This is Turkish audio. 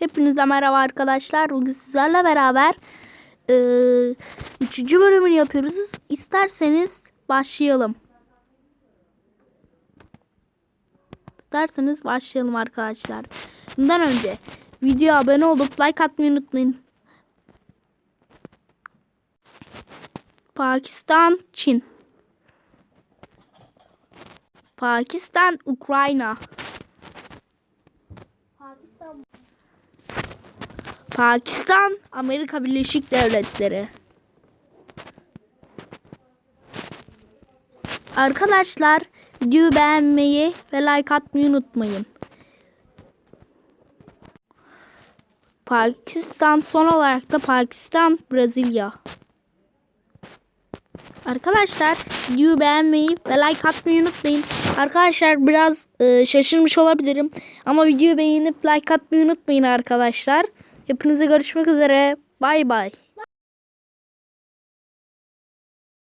Hepinize merhaba arkadaşlar. Bugün sizlerle beraber eee, üçüncü bölümünü yapıyoruz. İsterseniz başlayalım. İsterseniz başlayalım arkadaşlar. Bundan önce videoya abone olup like atmayı unutmayın. Pakistan, Çin. Pakistan, Ukrayna. Pakistan Pakistan, Amerika Birleşik Devletleri. Arkadaşlar videoyu beğenmeyi ve like atmayı unutmayın. Pakistan son olarak da Pakistan, Brezilya. Arkadaşlar videoyu beğenmeyi ve like atmayı unutmayın. Arkadaşlar biraz e, şaşırmış olabilirim. Ama videoyu beğenip like atmayı unutmayın arkadaşlar. Hepinize görüşmek üzere. Bay bay.